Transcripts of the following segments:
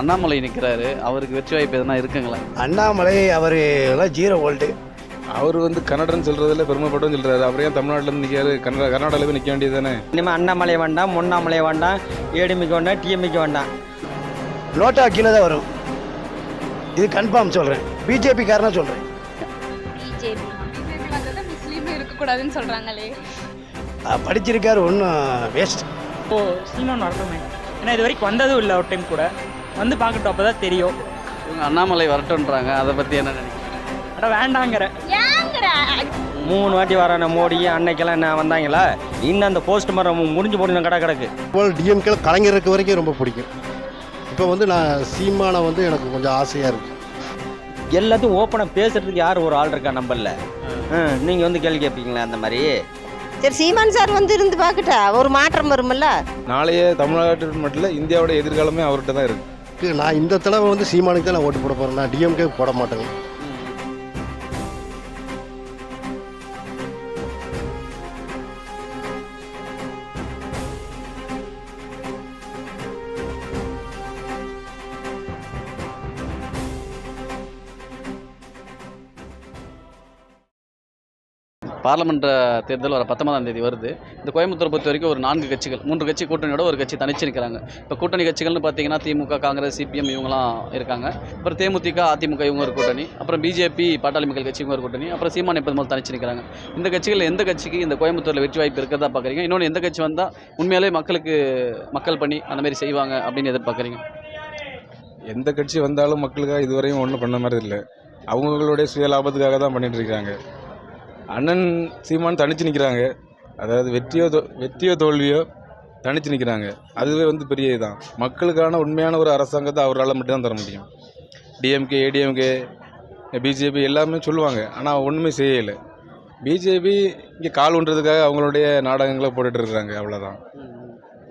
அண்ணாமலை நிற்கிறாரு அவருக்கு வெற்றி வாய்ப்பு எதனா இருக்குங்களா? அண்ணாமலை அவர் எல்லாம் ஜீரோ வோல்ட்டு அவர் வந்து கன்னடன்னு சொல்றதுல பெருமைப்பட்டும் சொல்றாரு. அப்புறம் ஏன் தமிழ்நாட்டில் இருந்து நிற்காரு கன்னடா கர்நாடகாவில் போய் நிற்க வேண்டியது தானே இனிமேல் அண்ணாமலை வேண்டாம் முன்னாமலை வேண்டாம் ஏடிமிக்கு வேண்டாம் டிஎம்மிக்கு வேண்டாம். நோட்டா கீழே தான் வரும். இது கன்ஃபார்ம் சொல்கிறேன் பிஜேபி காரனா சொல்கிறேன் பிஜேபி முஸ்லீம் இருக்கக்கூடாதுன்னு சொல்கிறாங்களே படிச்சிருக்காரு ஒன்றும் வேஸ்ட் ஓ சீமான் வரட்டுமே. ஏன்னா இது வரைக்கும் வந்ததும் இல்லை ஒரு டைம் கூட. வந்து பார்க்கட்டும் அப்போ தான் தெரியும். இவங்க அண்ணாமலை வரட்டுன்றாங்க அதை பற்றி என்ன நினைக்கிறீங்க? அட வேண்டாங்கிற. மூணு வாட்டி வரான மோடி அன்னைக்கெல்லாம் என்ன வந்தாங்களா? இன்னும் அந்த போஸ்ட் மரம் முடிஞ்சு போட்டு கடை கிடக்கு. போல் டிஎம்கே கலைஞருக்கு வரைக்கும் ரொம்ப பிடிக்கும். இப்போ வந்து நான் சீமானை வந்து எனக்கு கொஞ்சம் ஆசையாக இருக்குது எல்லாத்தையும் ஓப்பனாக பேசுறதுக்கு யார் ஒரு ஆள் இருக்கா நம்பல நீங்கள் வந்து கேள்வி கேட்பீங்களா அந்த மாதிரி? சரி சீமான் சார் வந்து இருந்து பார்க்கட்டா? ஒரு மாற்றம் வரும்ல? நாளைய தமிழ்நாட்டில் மட்டும் இல்லை இந்தியாவோட எதிர்காலமே அவர்கிட்ட தான் நான் இந்த தடவை வந்து சீமானுக்கு தான் நான் ஓட்டு போட போகிறேன் நான் டிஎம்கே போட மாட்டேங்க பார்லமெண்ட் தேர்தல் வர பத்தொன்பதாம் தேதி வருது. இந்த கோயம்புத்தூர் பொறுத்த வரைக்கும் ஒரு நான்கு கட்சிகள் மூன்று கட்சி கூட்டணியோட ஒரு கட்சி தனிச்சு நிற்கிறாங்க இப்போ கூட்டணி கட்சிகள்னு பார்த்தீங்கன்னா திமுக காங்கிரஸ் சிபிஎம் இவங்கலாம் இருக்காங்க. அப்புறம் தேமுதிக அதிமுக இவங்க ஒரு கூட்டணி. அப்புறம் பிஜேபி பாட்டாளி மக்கள் கட்சி இவங்க ஒரு கூட்டணி. அப்புறம் சீமான் எப்போது முதல் தனிச்சு நிற்கிறாங்க இந்த கட்சிகள் எந்த கட்சிக்கு இந்த கோயம்புத்தூரில் வெற்றி வாய்ப்பு இருக்கிறதா பார்க்குறீங்க இன்னொன்று எந்த கட்சி வந்தால் உண்மையாலே மக்களுக்கு மக்கள் பண்ணி அந்த மாதிரி செய்வாங்க அப்படின்னு எதிர்பார்க்குறீங்க? எந்த கட்சி வந்தாலும் மக்களுக்காக இதுவரையும் ஒன்றும் பண்ண மாதிரி இல்லை. அவங்களுடைய சுய லாபத்துக்காக தான் பண்ணிட்டு இருக்காங்க. அண்ணன் சீமான் தனிச்சு நிற்கிறாங்க அதாவது வெற்றியோ தோ வெற்றியோ தோல்வியோ தனிச்சு நிற்கிறாங்க அதுவே வந்து பெரிய இதுதான் மக்களுக்கான உண்மையான ஒரு அரசாங்கத்தை அவரால் மட்டும்தான் தர முடியும். டிஎம்கே ஏடிஎம்கே பிஜேபி எல்லாமே சொல்லுவாங்க. ஆனால் ஒன்றுமே செய்யலை. பிஜேபி இங்கே கால் ஒன்றதுக்காக அவங்களுடைய நாடகங்களை போட்டுட்ருக்குறாங்க அவ்வளோதான்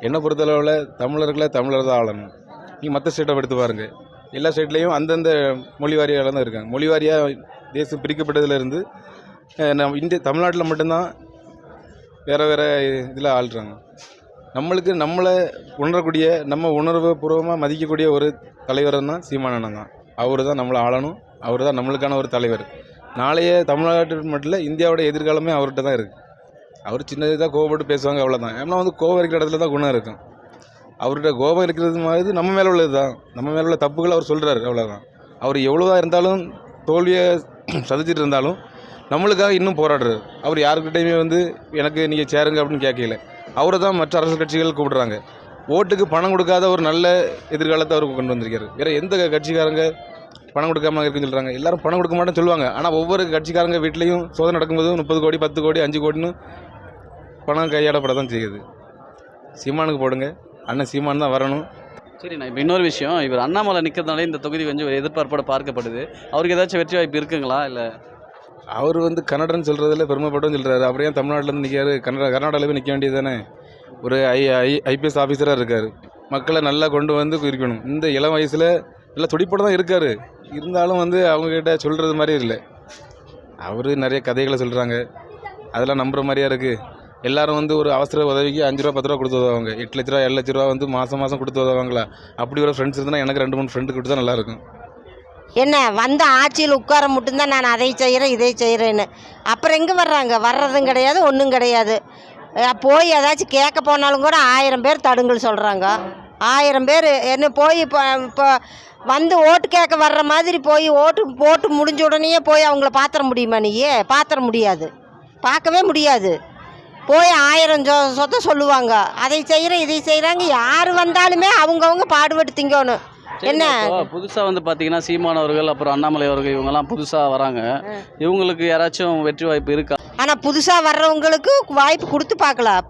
என்னை பொறுத்தளவில் தமிழர்களை தமிழர் தான் ஆளணும். நீங்கள் மற்ற ஸ்டேட்டை எடுத்து பாருங்கள் எல்லா ஸ்டேட்லேயும் அந்தந்த மொழி வாரியாக தான் இருக்காங்க. மொழி வாரியாக தேசம் பிரிக்கப்பட்டதுலேருந்து நம்ம இந்திய தமிழ்நாட்டில் மட்டும்தான் வேறு வேறு இதில் ஆள்றாங்க. நம்மளுக்கு நம்மளை உணரக்கூடிய நம்ம உணர்வு பூர்வமாக மதிக்கக்கூடிய ஒரு தலைவர்னா சீமானண்ணன் தான். அவர் தான் நம்மளை ஆளணும். அவர் தான் நம்மளுக்கான ஒரு தலைவர். நாளைய தமிழ்நாட்டு மட்டும் இல்லை இந்தியாவோட எதிர்காலமே அவர்கிட்ட தான் இருக்குது அவர் சின்னது தான் கோவப்பட்டு பேசுவாங்க அவ்வளோதான் ஏன்னா வந்து கோவம் இருக்கிற இடத்துல தான் குணம் இருக்கும். அவர்கிட்ட கோபம் இருக்கிறது மாதிரி நம்ம மேலே உள்ளது தான். நம்ம மேலே உள்ள தப்புகள் அவர் சொல்கிறாரு அவ்வளோதான் அவர் எவ்வளோதான் இருந்தாலும் தோல்வியை சதிச்சிட்டு இருந்தாலும் நம்மளுக்காக இன்னும் போராடுறாரு. அவர் யாருக்கிட்டையுமே வந்து எனக்கு நீங்கள் சேருங்க அப்படின்னு கேட்கல. அவரை தான் மற்ற அரசியல் கட்சிகள் கூப்பிடுறாங்க. ஓட்டுக்கு பணம் கொடுக்காத ஒரு நல்ல எதிர்காலத்தை அவர் கொண்டு வந்திருக்காரு. வேறு எந்த கட்சிக்காரங்க பணம் கொடுக்காம இருக்குன்னு சொல்கிறாங்க எல்லாரும் பணம் கொடுக்க மாட்டேன்னு சொல்லுவாங்க. ஆனால் ஒவ்வொரு கட்சிக்காரங்க வீட்லேயும் சோதனை நடக்கும்போது முப்பது கோடி பத்து கோடி அஞ்சு கோடின்னு பணம் கையாடப்பட தான் செய்யுது. சீமானுக்கு போடுங்க. அண்ணன் சீமான் தான் வரணும். சரி நான் இப்போ இன்னொரு விஷயம். இவர் அண்ணாமலை நிற்கிறதுனால இந்த தொகுதி கொஞ்சம் எதிர்பார்ப்போட பார்க்கப்படுது. அவருக்கு ஏதாச்சும் வெற்றி வாய்ப்பு இருக்குங்களா? இல்லை அவர் வந்து கன்னடன்னு சொல்கிறதுல பெருமைப்பட்டும் சொல்கிறாரு அப்புறம் தமிழ்நாட்டிலேருந்து நிற்காரு கன்னடா கர்நாடகாவில் போய் நிற்க வேண்டியது தானே ஒரு ஐ ஐ ஐபிஎஸ் ஆஃபீஸராக இருக்கார். மக்களை நல்லா கொண்டு வந்து இருக்கணும் இந்த இளம் வயசில் நல்லா துடிப்போட தான் இருக்கார். இருந்தாலும் வந்து அவங்கக்கிட்ட சொல்கிறது மாதிரி இல்லை. அவர் நிறைய கதைகளை சொல்கிறாங்க அதெல்லாம் நம்புகிற மாதிரியா இருக்குது எல்லாரும் வந்து ஒரு அவசர உதவிக்கு அஞ்சு ரூபா பத்து ரூபா கொடுத்து உதவாங்க எட்டு லட்ச ரூபா ஏழு லட்ச ரூபா வந்து மாதம் மாதம் கொடுத்து உதவாங்களா அப்படி ஒரு ஃப்ரெண்ட்ஸ் இருந்தால் எனக்கு ரெண்டு மூணு ஃப்ரெண்டு கொடுத்தா நல்லாயிருக்கும் என்ன வந்த ஆட்சியில் உட்கார மட்டும்தான் நான் அதை செய்கிறேன் இதை செய்கிறேன்னு. அப்புறம் எங்கே வர்றாங்க? வர்றதும் கிடையாது ஒன்றும் கிடையாது. போய் ஏதாச்சும் கேட்க போனாலும் கூட ஆயிரம் பேர் தடுங்கள் சொல்கிறாங்க ஆயிரம் பேர் என்ன போய் இப்போ இப்போ வந்து ஓட்டு கேட்க வர்ற மாதிரி போய் ஓட்டு போட்டு முடிஞ்ச உடனேயே போய் அவங்கள பாத்திர முடியுமா நீயே? பாத்திர முடியாது. பார்க்கவே முடியாது. போய் ஆயிரம் சொ சொத்தை சொல்லுவாங்க. அதை செய்கிறேன் இதை செய்கிறாங்க யார் வந்தாலுமே அவங்கவுங்க பாடுபட்டு திங்கணும். என்ன? புதுசாக வந்து பார்த்தீங்கன்னா சீமான் அவர்கள் அப்புறம் அண்ணாமலை அவர்கள் இவங்கெல்லாம் புதுசாக வராங்க. இவங்களுக்கு யாராச்சும் வெற்றி வாய்ப்பு இருக்கா? ஆனால் புதுசாக வர்றவங்களுக்கு வாய்ப்பு கொடுத்து பார்க்கலாம்.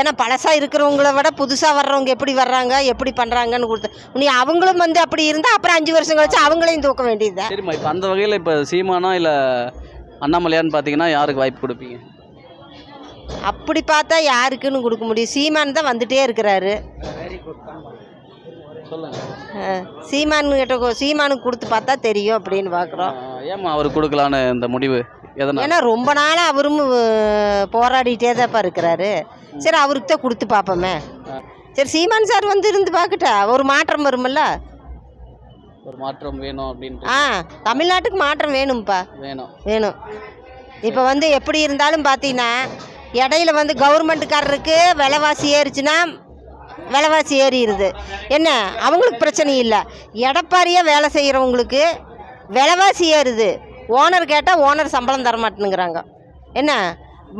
ஏன்னா பழசாக இருக்கிறவங்கள விட புதுசாக வர்றவங்க எப்படி வர்றாங்க எப்படி பண்ணுறாங்கன்னு கொடுத்து நீ அவங்களும் வந்து அப்படி இருந்தால் அப்புறம் அஞ்சு வருஷம் கழிச்சு அவங்களையும் தூக்க வேண்டியது சரிம்மா இப்போ அந்த வகையில் இப்போ சீமானா இல்லை அண்ணாமலையான்னு பார்த்தீங்கன்னா யாருக்கு வாய்ப்பு கொடுப்பீங்க? அப்படி பார்த்தா யாருக்குன்னு கொடுக்க முடியும். சீமான் தான் வந்துட்டே இருக்கிறாரு. சீமான் கிட்ட சீமானுக்கு கொடுத்து பார்த்தா தெரியும் அப்படின்னு பார்க்குறோம். ஏம்மா அவர் கொடுக்கலான்னு இந்த முடிவு? ஏன்னா ரொம்ப நாளாக அவரும் போராடிட்டே தான்ப்பா இருக்கிறாரு. சரி அவருக்கு தான் கொடுத்து பார்ப்போமே. சரி சீமான் சார் வந்து இருந்து பார்க்கட்டா? ஒரு மாற்றம் வரும்ல? ஒரு மாற்றம் வேணும் அப்படின்ட்டு. ஆ தமிழ்நாட்டுக்கு மாற்றம் வேணும்ப்பா. வேணும். வேணும். இப்போ வந்து எப்படி இருந்தாலும் பார்த்தீங்கன்னா இடையில வந்து கவர்மெண்ட்டுக்காரருக்கு விலைவாசி ஏறிச்சுன்னா விலைவாசி ஏறிடுது. என்ன? அவங்களுக்கு பிரச்சனை இல்லை. எடப்பாரியாக வேலை செய்கிறவங்களுக்கு விலைவாசி ஏறுது. ஓனர் கேட்டால் ஓனர் சம்பளம் தர மாட்டேனுங்கிறாங்க என்ன?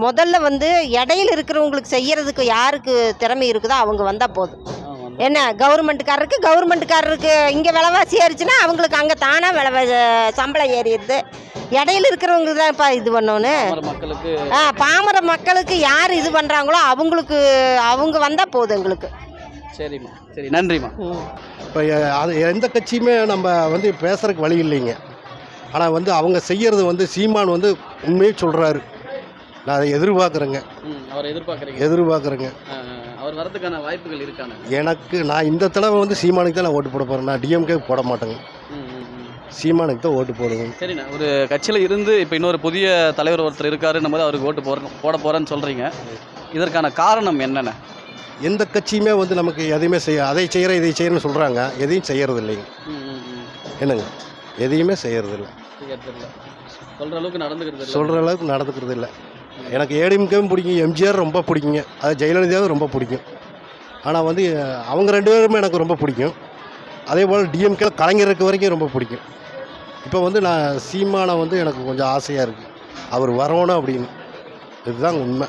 முதல்ல வந்து இடையில இருக்கிறவங்களுக்கு செய்கிறதுக்கு யாருக்கு திறமை இருக்குதோ அவங்க வந்தால் போதும். என்ன? கவர்மெண்ட்டுக்காரருக்கு கவர்மெண்ட்டுக்காரருக்கு இங்கே விலைவாசி ஏறிச்சுன்னா அவங்களுக்கு அங்கே தானாக விலை சம்பளம் ஏறிடுது. இடையில இருக்கிறவங்க தான்ப்பா இது ஆ பாமர மக்களுக்கு யார் இது பண்ணுறாங்களோ அவங்களுக்கு அவங்க வந்தால் போதும் எங்களுக்கு. சரிம்மா. சரி. நன்றிம்மா. இப்போ அது எந்த கட்சியுமே நம்ம வந்து பேசுறதுக்கு வழி இல்லைங்க. ஆனால் வந்து அவங்க செய்கிறது வந்து சீமான் வந்து உண்மையை சொல்கிறாரு நான் அதை எதிர்பார்க்குறேங்க. ம் அவரை எதிர்பார்க்குறீங்க. எதிர்பார்க்குறேங்க. அவர் வரதுக்கான வாய்ப்புகள் இருக்கான. எனக்கு நான் இந்த தடவை வந்து சீமானுக்கு தான் நான் ஓட்டு போட போகிறேன் நான் டிஎம்கே போட மாட்டேங்க. சீமானுக்கு தான் ஓட்டு போடுவேங்க சரிண்ணா. ஒரு கட்சியில் இருந்து இப்போ இன்னொரு புதிய தலைவர் ஒருத்தர் இருக்காருன்னும் போது அவருக்கு ஓட்டு போட போட போகிறேன்னு சொல்கிறீங்க இதற்கான காரணம் என்னென்ன? எந்த கட்சியுமே வந்து நமக்கு எதையுமே செய்ய அதை செய்கிறேன் இதை செய்கிறேன்னு சொல்கிறாங்க எதையும் செய்கிறது இல்லைங்க என்னங்க? எதையுமே செய்கிறது இல்லை சொல்கிற அளவுக்கு நடந்துக்கிறது இல்ல. சொல்கிற அளவுக்கு நடந்துக்கிறது இல்லை. எனக்கு ஏடிஎம்கேவும் பிடிக்கும் எம்ஜிஆர் ரொம்ப பிடிக்குங்க. அது ஜெயலலிதாவும் ரொம்ப பிடிக்கும். ஆனால் வந்து அவங்க ரெண்டு பேருமே எனக்கு ரொம்ப பிடிக்கும். அதே போல் டிஎம்கே கலைஞர் இருக்க வரைக்கும் ரொம்ப பிடிக்கும். இப்போ வந்து நான் சீமானை வந்து எனக்கு கொஞ்சம் ஆசையாக இருக்குது அவர் வரணும் அப்படின்னு. இதுதான் உண்மை.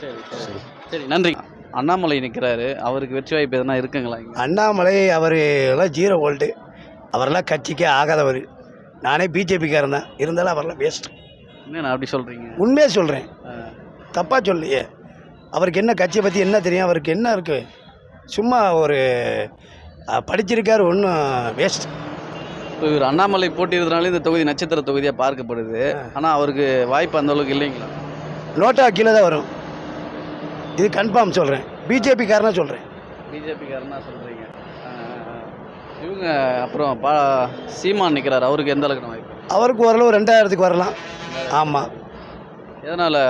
சரி. சரி. சரி நன்றி. அண்ணாமலை நிற்கிறாரு அவருக்கு வெற்றி வாய்ப்பு எதனா இருக்குங்களா? அண்ணாமலை அவர் எல்லாம் ஜீரோ வோல்ட்டு. அவரெல்லாம் கட்சிக்கே ஆகாதவர். நானே பிஜேபிக்காரன் தான். இருந்தாலும் அவரெல்லாம் வேஸ்ட் என்னண்ணா அப்படி சொல்கிறீங்க உண்மையாக சொல்கிறேன் தப்பாக சொல்லையே. அவருக்கு என்ன கட்சியை பற்றி என்ன தெரியும்? அவருக்கு என்ன இருக்குது சும்மா ஒரு படிச்சிருக்காரு ஒன்றும் வேஸ்ட் இப்போ இவர் அண்ணாமலை போட்டியிடுறதுனால இந்த தொகுதி நட்சத்திர தொகுதியாக பார்க்கப்படுது. ஆனால் அவருக்கு வாய்ப்பு அந்த அளவுக்கு இல்லைங்களா? நோட்டா கீழே தான் வரும். இது கன்ஃபார்ம் சொல்கிறேன் பிஜேபிக்காரனாக சொல்கிறேன் பிஜேபிக்காரனா சொல்கிறீங்க இவங்க அப்புறம் பா சீமான் நிற்கிறார் அவருக்கு எந்த அளவுக்கு வாய்ப்பு? அவருக்கு ஓரளவு ரெண்டாயிரத்துக்கு வரலாம். ஆமாம் எதனால்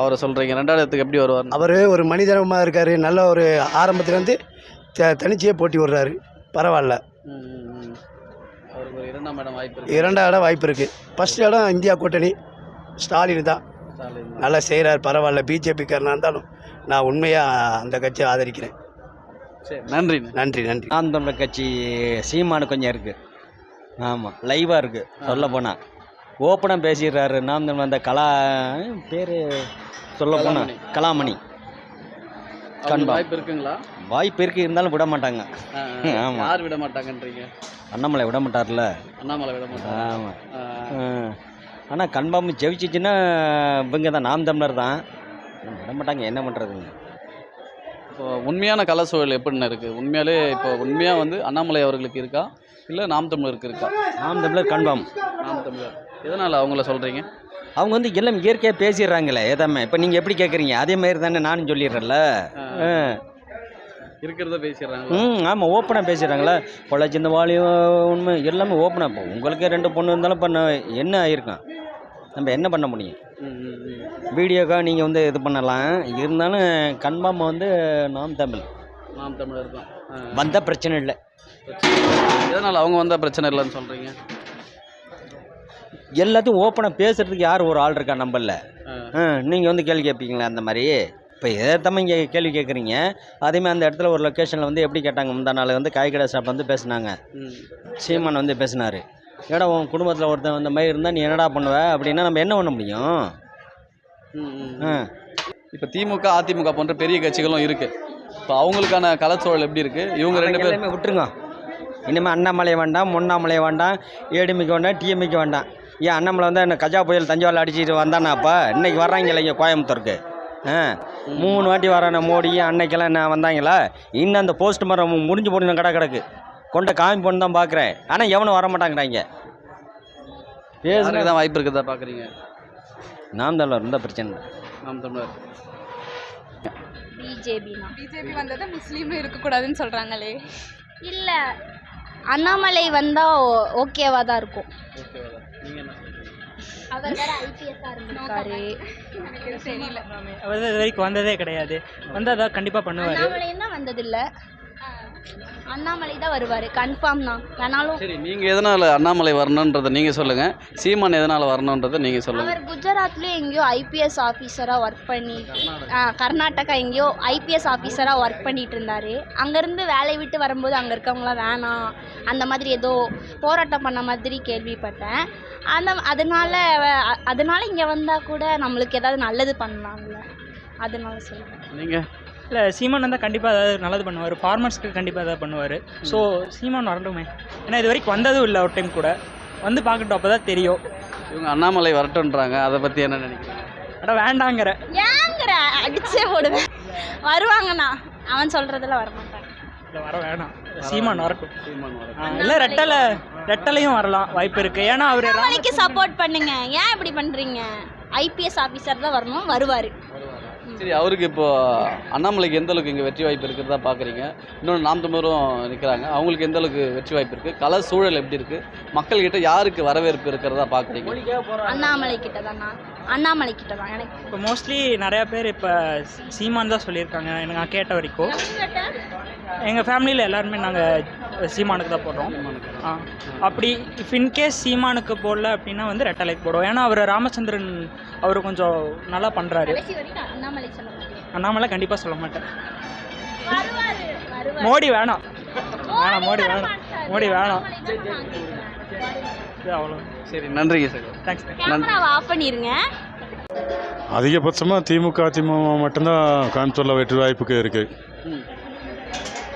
அவரை சொல்கிறீங்க ரெண்டாயிரத்துக்கு எப்படி வருவார் அவர் ஒரு மனிதனமாக இருக்கார். நல்ல ஒரு ஆரம்பத்துலேருந்து த தனிச்சையே போட்டி விடுறாரு. பரவாயில்ல. இரண்டாம் இடம் வாய்ப்பு இருக்கு. இரண்டாம் இடம் வாய்ப்பு இருக்குது ஃபஸ்ட் இடம் இந்தியா கூட்டணி. ஸ்டாலின் தான். நல்லா செய்கிறார் பரவாயில்ல. பிஜேபிக்காரனாக இருந்தாலும் நான் உண்மையாக அந்த கட்சியை ஆதரிக்கிறேன். சரி நன்றிண்ணே நன்றி. நன்றி நாம் தமிழர் கட்சி சீமானு கொஞ்சம் இருக்குது ஆமாம் லைவாக இருக்குது சொல்ல போனால் ஓப்பனாக பேசிடுறாரு நாம் தமிழ் அந்த கலா பேர் சொல்ல போனால் கலாமணி. கண்பா. வாய்ப்பு இருக்குங்களா? வாய்ப்பு இருக்குது இருந்தாலும் விட மாட்டாங்க. ஆ, ஆ. ஆமா. யார் விட மாட்டாங்கன்றீங்க? அண்ணாமலை விட மாட்டார்ல. அண்ணாமலை விட மாட்டாங்க ஆமாம் ஆ, ஆனால் கன்பாம்பு ஜெயிச்சிச்சுன்னா இவங்க தான் நாம் தமிழர் தான். விட மாட்டாங்க என்ன பண்ணுறதுங்க இப்போ உண்மையான கல சூழல் எப்படின்னு இருக்குது உண்மையாலே இப்போ உண்மையாக வந்து அண்ணாமலை அவர்களுக்கு இருக்கா? இல்லை நாம் தமிழருக்கு இருக்கா? நாம் தமிழர் கன்பாம் நாம் தமிழர். எதனால் அவங்கள சொல்கிறீங்க அவங்க வந்து எல்லாம் இயற்கையாக பேசிடுறாங்களே ஏதாமே இப்போ நீங்கள் எப்படி கேட்குறீங்க அதே மாதிரி தானே நானும் சொல்லிடுறேன்ல. இருக்கிறத பேசிடுறாங்க ம் ஆமாம் ஓப்பனாக பேசிடுறாங்களே? பொள்ளாச்சி இந்த வாலியும் உண்மை எல்லாமே ஓப்பனாக இப்போ உங்களுக்கே ரெண்டு பொண்ணு இருந்தாலும் பண்ண என்ன ஆயிருக்கும்? நம்ம என்ன பண்ண முடியும்? வீடியோக்கா நீங்கள் வந்து இது பண்ணலாம். இருந்தாலும் கன்பாம் வந்து நாம் தமிழ். நாம் தமிழர் தான். வந்தால் பிரச்சனை இல்லை. எதனால் அவங்க வந்தால் பிரச்சனை இல்லைன்னு சொல்கிறீங்க எல்லாத்தையும் ஓப்பனாக பேசுறதுக்கு யார் ஒரு ஆள் இருக்கா நம்பல நீங்கள் வந்து கேள்வி கேட்பீங்களா அந்த மாதிரி? இப்போ எதார்த்தமாக இங்கே கேள்வி கேட்குறீங்க அதேமாதிரி அந்த இடத்துல ஒரு லொக்கேஷனில் வந்து எப்படி கேட்டாங்க? முந்தா நாள் வந்து காய்கடை ஷாப் வந்து பேசுனாங்க. சீமான் வந்து பேசினார். ஏடா உன் குடும்பத்தில் ஒருத்தன் இந்த மாதிரி இருந்தால் நீ என்னடா பண்ணுவ? அப்படின்னா நம்ம என்ன பண்ண முடியும்? இப்போ திமுக அதிமுக போன்ற பெரிய கட்சிகளும் இருக்கு. இப்போ அவங்களுக்கான கலச்சூழல் எப்படி இருக்கு? இவங்க ரெண்டு பேர் எல்லாமே விட்டுருங்க. இனிமேல் அண்ணாமலை வேண்டாம் முன்னாமலை வேண்டாம் ஏடிமிக்கு வேண்டாம் டிஎம்மிக்கு வேண்டாம். ஏன் அண்ணாமலை வந்து என்ன கஜா புயல் தஞ்சாவூரில் அடிச்சிட்டு வந்தானாப்பா இன்னைக்கு வர்றாங்களே இங்கே கோயம்புத்தூருக்கு. ஆ மூணு வாட்டி வரான மோடி அன்னைக்கெல்லாம் என்ன வந்தாங்களா? இன்னும் அந்த போஸ்ட் மரம் முடிஞ்சு போட்டு கடை கிடக்கு. கொண்ட காமி பொண்ணு தான் பார்க்குறேன் ஆனால் எவனும் வர மாட்டாங்கிறாங்க பேசுனா தான் வாய்ப்பு இருக்குதா பார்க்குறீங்க நாம் தமிழர் இருந்தால் பிரச்சனை இல்லை. நாம் தமிழர். பிஜேபி பிஜேபி வந்தது முஸ்லீமும் இருக்கக்கூடாதுன்னு சொல்கிறாங்களே இல்லை அண்ணாமலை வந்தால் ஓகேவா தான் இருக்கும். அவர் இது வரைக்கும் வந்ததே கிடையாது. வந்தால் தான் கண்டிப்பாக பண்ணுவார். வந்ததில்லை. அண்ணாமலை தான் வருவார். கன்ஃபார்ம் தான். வேணாலும் சரி நீங்கள் எதனால் அண்ணாமலை வரணுன்றதை நீங்கள் சொல்லுங்கள் சீமான் எதனால் வரணுன்றதை நீங்கள் சொல்லுங்கள் அவர் குஜராத்லேயும் எங்கேயோ ஐபிஎஸ் ஆஃபீஸராக ஒர்க் பண்ணி ஆ, கர்நாடகா எங்கேயோ ஐபிஎஸ் ஆஃபீஸராக ஒர்க் பண்ணிட்டு இருந்தார் அங்கேருந்து வேலையை விட்டு வரும்போது அங்கே இருக்கவங்களாம் வேணாம் அந்த மாதிரி ஏதோ போராட்டம் பண்ண மாதிரி கேள்விப்பட்டேன். அந்த அதனால அ- அதனால இங்கே வந்தால் கூட நம்மளுக்கு ஏதாவது நல்லது பண்ணலாம்ல. அதனால சொல்லுவேன் நீங்கள் இல்லை சீமான் வந்தால் கண்டிப்பாக ஏதாவது நல்லது பண்ணுவார். ஃபார்மர்ஸ்க்கு கண்டிப்பாக ஏதாவது பண்ணுவார். ஸோ சீமான் வரட்டுமே. ஏன்னா இது வரைக்கும் வந்ததும் இல்லை ஒரு டைம் கூட. வந்து பார்க்கட்டும் அப்போ தான் தெரியும். இவங்க அண்ணாமலை வரட்டுன்றாங்க அதை பற்றி என்ன நினைக்கிறீங்க? அட வேண்டாங்கிற. ஏங்கிற? அடிச்சே போடுவேன். வருவாங்கண்ணா. அவன் சொல்கிறதுல வரமாட்டாங்க இல்லை வர வேணாம். சீமான் வரட்டும். சீமான் வரட்டும். இல்லை ரெட்டலை ரெட்டலையும் வரலாம். வாய்ப்பு இருக்குது ஏன்னா அவர் அண்ணாமலைக்கு சப்போர்ட் பண்ணுங்க. ஏன் இப்படி பண்ணுறீங்க ஐபிஎஸ் ஆஃபீஸர் தான் வரணும். வருவார். சரி அவருக்கு இப்போ அண்ணாமலைக்கு எந்த அளவுக்கு இங்கே வெற்றி வாய்ப்பு இருக்கிறதா பார்க்குறீங்க இன்னொன்று நாம் தமிழரும் நிற்கிறாங்க அவங்களுக்கு எந்த அளவுக்கு வெற்றி வாய்ப்பு இருக்குது கல சூழல் எப்படி இருக்குது மக்கள்கிட்ட யாருக்கு வரவேற்பு இருக்கிறதா பார்க்குறீங்க அண்ணாமலை கிட்ட தான் அண்ணாமலை கிட்ட தான் எனக்கு இப்போ மோஸ்ட்லி நிறையா பேர் இப்போ சீமான் தான் சொல்லியிருக்காங்க எனக்கு நான் கேட்ட வரைக்கும். எங்கள் ஃபேமிலியில் எல்லாருமே நாங்கள் சீமானுக்கு தான் போடுறோம். ஆ அப்படி இஃப் இன்கேஸ் சீமானுக்கு போடல அப்படின்னா வந்து ரெட்டலைக்கு போடுவோம். ஏன்னா அவர் ராமச்சந்திரன் அவர் கொஞ்சம் நல்லா பண்ணுறாரு அண்ணாமலை கண்டிப்பாக சொல்ல மாட்டேன். மோடி வேணாம். வேணாம் மோடி வேணாம். மோடி வேணாம். அவ்வளோ சரி நன்றிங்க சார். தேங்க்ஸ் ஆஃப் அதிகபட்சமாக திமுக அதிமுக மட்டும்தான் கோயம்புத்தூரில் வெற்றி வாய்ப்புக்கு இருக்குது.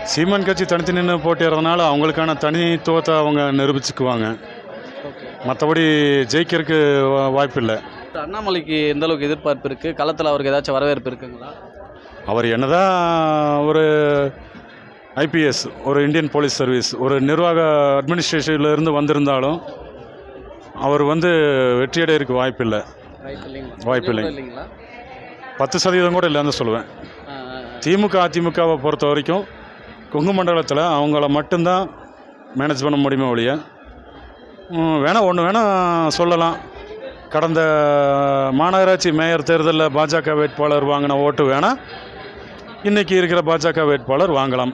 சீமான் கட்சி தனித்து நின்று போட்டிடுறதுனால அவங்களுக்கான தனித்துவத்தை அவங்க நிரூபிச்சுக்குவாங்க. மற்றபடி ஜெயிக்கிறதுக்கு வா- வாய்ப்பு இல்லை. அண்ணாமலைக்கு எந்த அளவுக்கு எதிர்பார்ப்பு இருக்குது களத்தில் அவருக்கு ஏதாச்சும் வரவேற்பு இருக்குங்களா? அவர் என்னதான் ஒரு ஐபிஎஸ் ஒரு இந்தியன் போலீஸ் சர்வீஸ் ஒரு நிர்வாக அட்மினிஸ்ட்ரேஷன்ல இருந்து வந்திருந்தாலும் அவர் வந்து வெற்றியடைறதுக்கு வாய்ப்பு இல்லை வாய்ப்பு இல்லைங்களா வாய்ப்பு இல்லை. கொஞ்சம் கூட இல்லைங்களா பத்து சதவீதம் கூட இல்லைன்னு சொல்லுவேன். திமுக அதிமுகவை பொறுத்த வரைக்கும் கொங்கு மண்டலத்தில் அவங்கள மட்டும்தான் மேனேஜ் பண்ண முடியுமே ஒழிய ம், வேணா ஒன்று வேணால் சொல்லலாம். கடந்த மாநகராட்சி மேயர் தேர்தலில் பாஜக வேட்பாளர் வாங்கின ஓட்டு வேணால் இன்றைக்கி இருக்கிற பாஜக வேட்பாளர் வாங்கலாம்.